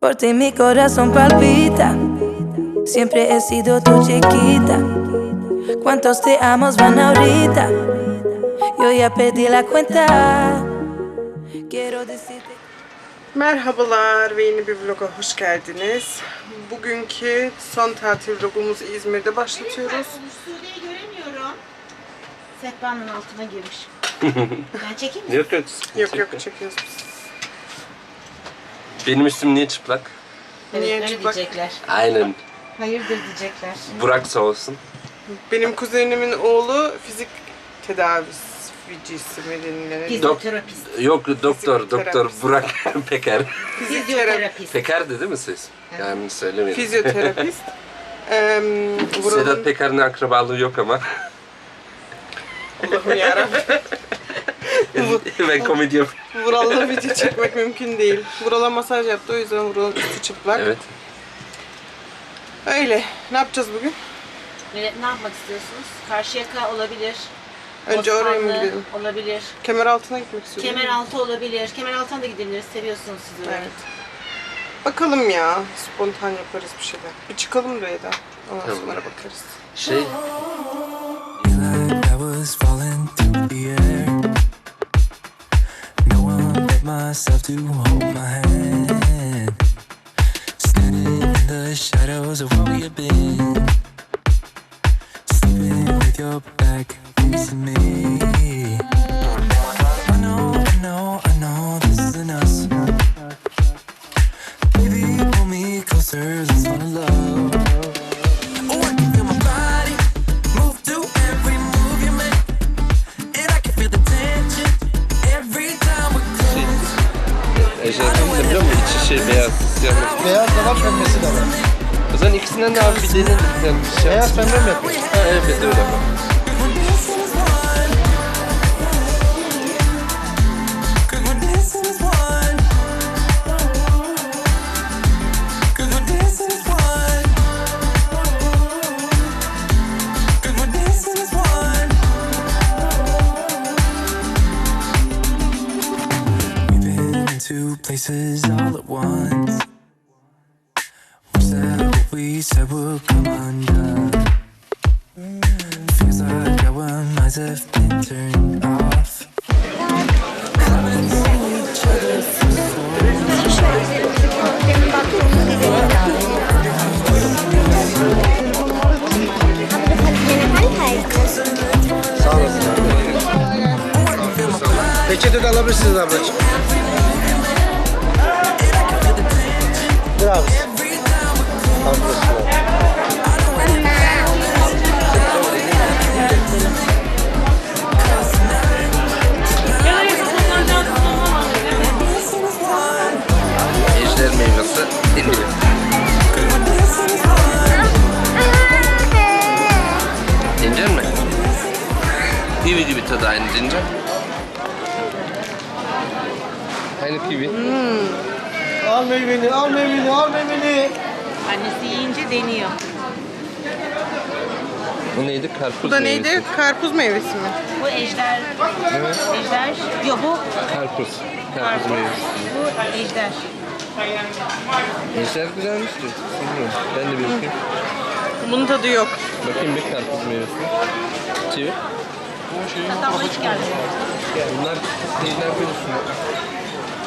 Por ti mi corazón palpita. Siempre he sido tu chiquita. ¿Cuántos te amos van ahorita? Yo ya perdí la cuenta. Quiero decirte. Merhabalar ve yeni bir vloga hoş geldiniz. Bugünkü son tatil vlogumuzu İzmir'de başlatıyoruz. Sude'yi göremiyorum. Sehpanın altına girmiş. ben çekeyim mi? Yok yok. Yok yok çekiyoruz biz. Benim üstüm niye çıplak? Evet, Niye öyle çıplak? diyecekler. Aynen. Hayırdır diyecekler. Burak sağ olsun. Benim kuzenimin oğlu fizik tedaviscisi mi denilen? Fizyoterapist. Yok doktor, Fizyoterapist. doktor Burak Peker. Fizyoterapist. Peker'di değil mi siz? Yani söylemeyin. Fizyoterapist. Eee Sedat. Peker'in akrabalığı yok ama. Allah'ım yarabbim. ben komedi yap. Vural'la video çekmek mümkün değil. Vural'a masaj yaptı o yüzden Vural'ın üstü çıplak. Evet. Öyle. Ne yapacağız bugün? Ne, ne yapmak istiyorsunuz? Karşıyaka olabilir. Önce oraya mı gidelim? Olabilir. Kemer altına gitmek istiyorum. Kemeraltı olabilir. Kemeraltı'na da gidebiliriz. Seviyorsunuz siz orayı. Evet. Bakalım ya. Spontan yaparız bir şeyler. Bir çıkalım da Eda. Ondan Tamam. sonra bakarız. Şey, myself to hold my hand. Standing in the shadows of where we have been. Sleeping with your back facing me. Siyah. Beyaz da var, pembesi de var. O zaman ikisinden de abi bir deneyelim. Yani bir şey Beyaz pembe mi yapıyorsun? Ha, evet öyle bak. Cause we're dancing come undone? Feels like our minds have been turned off. Sağ olasın. Peçete de alabilirsiniz ablacığım. Haklısın. Ejder meyvesi. Mi? İnecek mi? Kiwi gibi tadı aynı ince. Aynı kiwi. Al meyveni, al meyveni, al meyveni. Annesi yiyince deniyor. Bu neydi? Karpuz Bu da neydi? meyvesi. Karpuz meyvesi mi? Bu ejder. Ejder. Yok bu. Karpuz. Karpuz meyvesi. Bu ejder. Ejder güzelmişti. Bilmiyorum. Ben de bir bakayım. Bunun tadı yok. Bakayım bir karpuz meyvesi. Çevir. Hatta bu hiç geldi. Bunlar ejder konusu.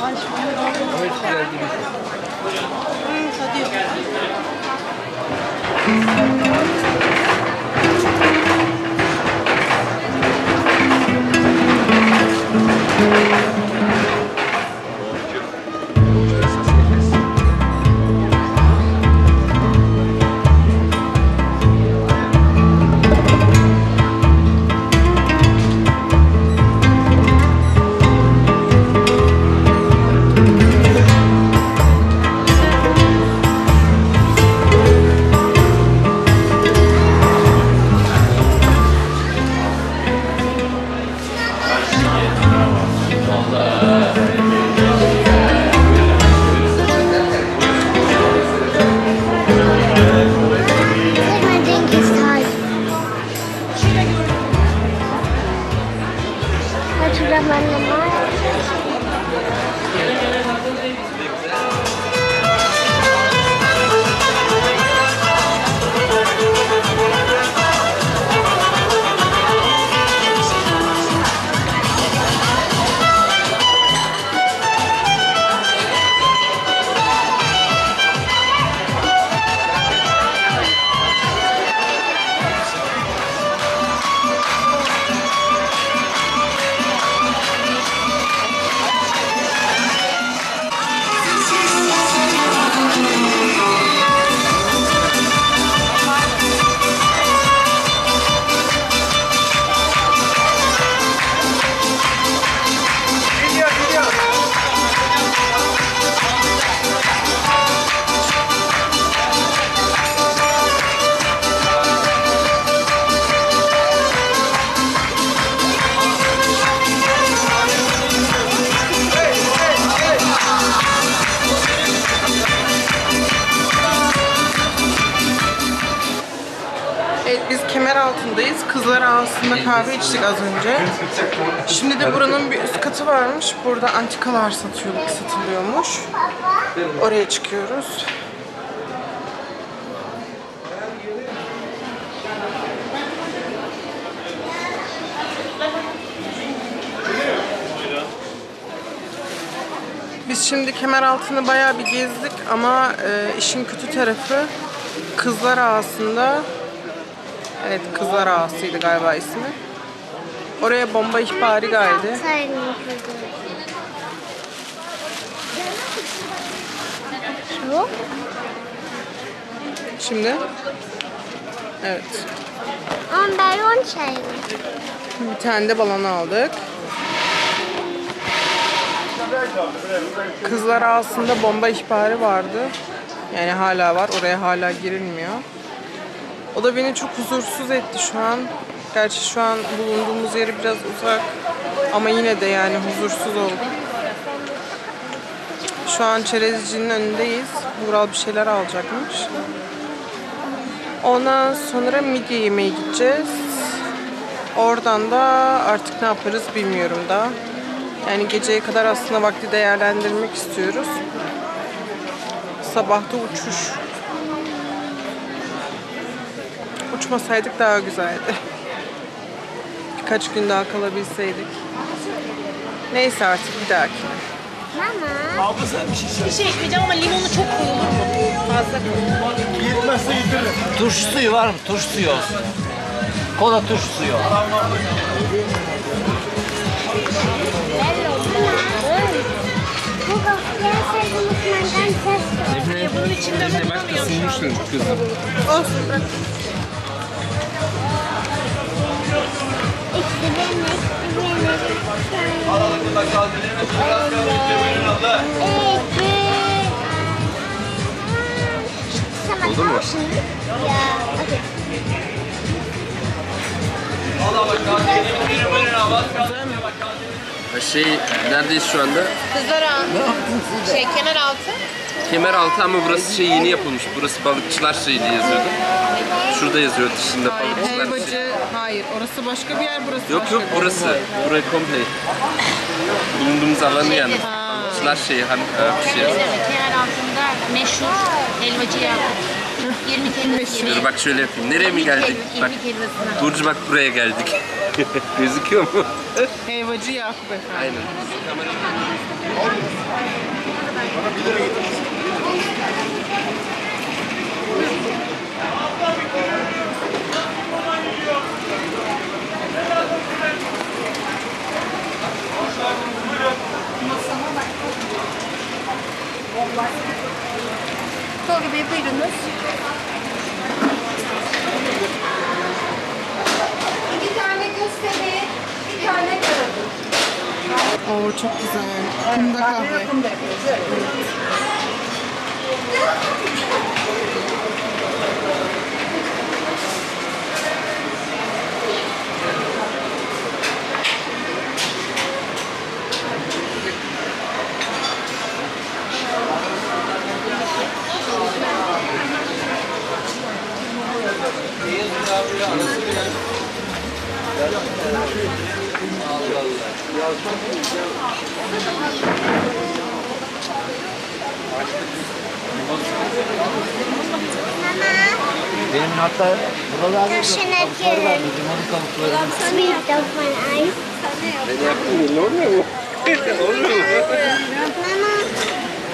Ama hiç güzel değil. 嗯好的嗯 Ağası'nda kahve içtik az önce. Şimdi de buranın bir üst katı varmış. Burada antikalar satıyor, satılıyormuş. Oraya çıkıyoruz. Biz şimdi Kemeraltı'nı bayağı bir gezdik ama e, işin kötü tarafı Kızlar Ağası'nda Evet Kızlar Ağası'ydı galiba ismi. Oraya bomba ihbarı geldi. Şimdi Evet. Ama balon çayı. Bir tane de balon aldık. Kızlar Ağası'nda bomba ihbarı vardı. Yani hala var. Oraya hala girilmiyor. O da beni çok huzursuz etti şu an. Gerçi şu an bulunduğumuz yeri biraz uzak. Ama yine de yani huzursuz oldum. Şu an çerezcinin önündeyiz. Vural bir şeyler alacakmış. Ondan sonra midye yemeye gideceğiz. Oradan da artık ne yaparız bilmiyorum da. Yani geceye kadar aslında vakti değerlendirmek istiyoruz. Sabahta uçuş. Uçmasaydık daha güzeldi. Birkaç gün daha kalabilseydik. Neyse artık bir dahaki. Mama. Bir şey ekleyeceğim ama limonu çok koyulur mu? Fazla koyulur. Yetmezse getiririm. Turşu suyu var mı? Turşu suyu olsun. Kola turşu suyu. Bunun içinde bulunamıyorum şu an. Olsun bırak. İşte benim, Oldu mu? Ya, okay. Şey neredeyiz şu anda? Kızlar. Şey Kemeraltı. Kemeraltı ama burası şey yeni yapılmış. Burası balıkçılar diye yazıyordu. Şurada yazıyor dışında balıkçılar şeyi. Helvacı, hayır. Orası başka bir yer, burası Yok başka yok bir yer. burası. Burayı komple. Bulunduğumuz alanı yani. Balıkçılar şeyi hani e, bir şey. Evet, Kemeraltı'nda meşhur helvacı Yakup. 20 helvası Dur yemeği. bak şöyle yapayım. Nereye mi geldik? İrmik Bak helvasına. Burcu bak buraya geldik. Gözüküyor mu? Helvacı Yakup Efendi. Aynen.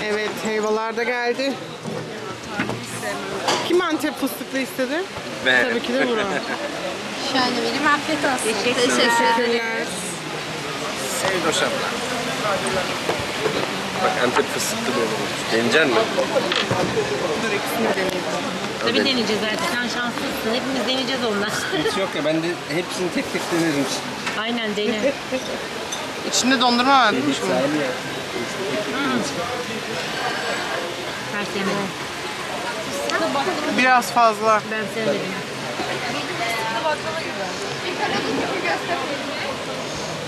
Evet, helvalar da geldi. Kim Antep fıstıklı istedi? Ben. Tabii ki de Vural. Şöyle vereyim afiyet olsun. Teşekkür, Teşekkürler. Sevdoş abla. Bak Antep fıstıklı böyle olmuş. Deneyecek misin? Dur ikisini deneyeyim. Tabii deneyeceğiz artık. Sen şanslısın. Hepimiz deneyeceğiz ondan. Hiç yok ya ben de hepsini tek tek denerim. Aynen dene. İçinde dondurma var değil mi şimdi? Ben sevmedim. Biraz fazla. Ben sevmedim.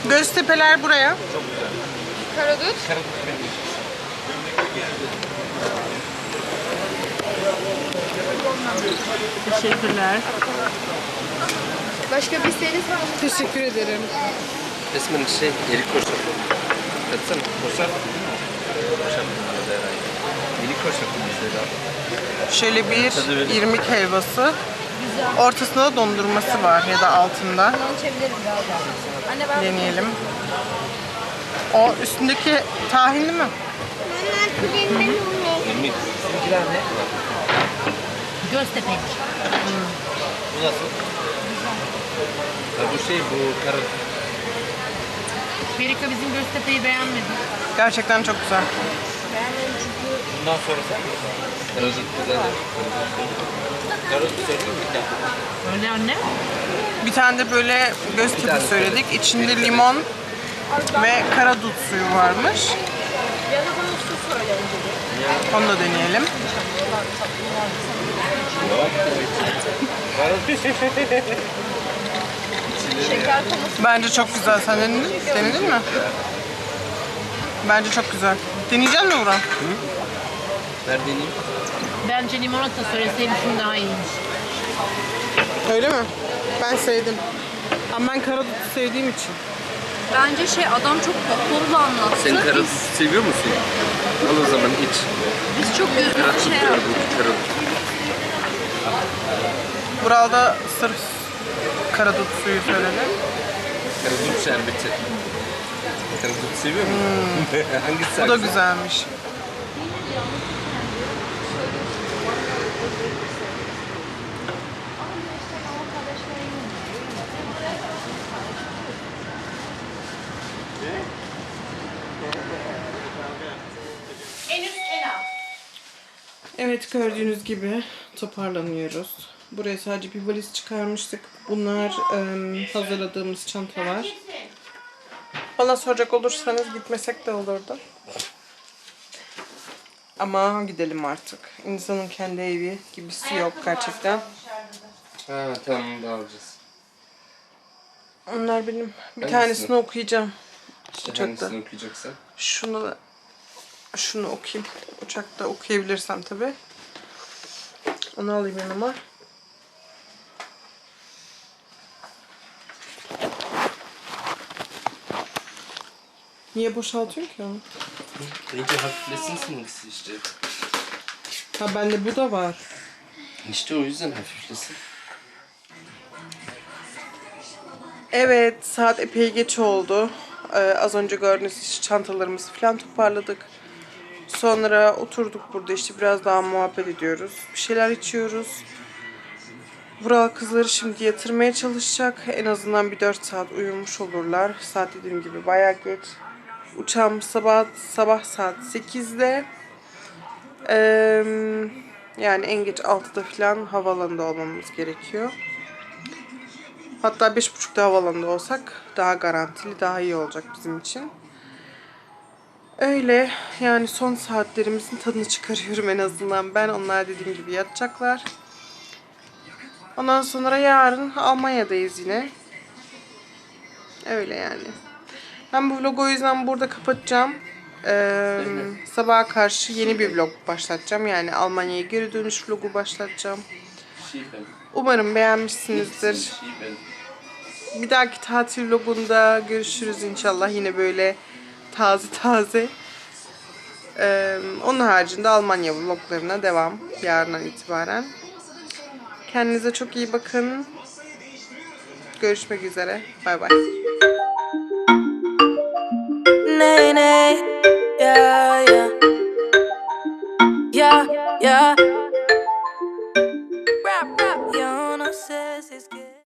Göztepeler buraya. Teşekkürler. Başka bir isteğiniz var mı? Teşekkür ederim. Resmen şey, erik koşarı. Katsana, koşar. Koşar. Erik mesela. Şöyle bir irmik helvası. Ortasında da dondurması var ya da altında. Onu çevirelim galiba. Anne ben Deneyelim. O üstündeki tahinli mi? İrmik. Sizinkiler ne? Göztepe. Bu nasıl? Ha, bu şey, bu kara... Berika bizim Göztepe'yi beğenmedi. Gerçekten çok güzel. Bundan sonra sen Karadut güzel. Karot söyleyeyim mi? Öyle anne. Bir tane de böyle göztepe söyledik. İçinde limon ve karadut suyu varmış. Onu da deneyelim. Bence çok güzel. Sen denedin, denedin mi? Bence çok güzel. Deneyecek misin Burak? Ver deneyeyim. Bence limonata söyleseymişim daha iyiymiş. Öyle mi? Ben sevdim. Ama ben karadutu sevdiğim için. Bence şey adam çok doktoru da anlattı. Sen karadut seviyor musun? Al o zaman iç. Biz çok gözümüzü Karadut şey yaptık. bu, karadut. Buralda sırf karadut suyu söyledi. Karadut şerbeti. Karadut seviyor musun? Hangisi Bu da güzelmiş. Evet gördüğünüz gibi toparlanıyoruz. Buraya sadece bir valiz çıkarmıştık. Bunlar em, hazırladığımız çantalar. Bana soracak olursanız gitmesek de olurdu. Ama gidelim artık. İnsanın kendi evi gibisi yok gerçekten. Ha tamam da alacağız. Onlar benim. Bir Hangisini? tanesini okuyacağım. İşte Uçakta. hangisini okuyacaksan. Şunu şunu okuyayım. Uçakta okuyabilirsem tabi. Onu alayım yanıma. Niye boşaltıyorsun ki onu? Bence hafiflesin seninkisi işte. Ha bende bu da var. İşte o yüzden hafiflesin. Evet, saat epey geç oldu. Ee, az önce gördüğünüz işte çantalarımızı falan toparladık. Sonra oturduk burada işte biraz daha muhabbet ediyoruz. Bir şeyler içiyoruz. Vural kızları şimdi yatırmaya çalışacak. En azından bir 4 saat uyumuş olurlar. Saat dediğim gibi bayağı geç. Uçağım sabah sabah saat 8'de. Ee, yani en geç 6'da falan havaalanında olmamız gerekiyor. Hatta beş buçukta havalanında olsak daha garantili, daha iyi olacak bizim için. Öyle yani son saatlerimizin tadını çıkarıyorum en azından. Ben onlar dediğim gibi yatacaklar. Ondan sonra yarın Almanya'dayız yine. Öyle yani. Ben bu vlogu o yüzden burada kapatacağım. Ee, sabaha karşı yeni bir vlog başlatacağım. Yani Almanya'ya geri dönüş vlogu başlatacağım. Umarım beğenmişsinizdir. Bir dahaki tatil vlogunda görüşürüz inşallah yine böyle taze taze. Ee, onun haricinde Almanya vloglarına devam yarından itibaren. Kendinize çok iyi bakın. Görüşmek üzere. Bay bay.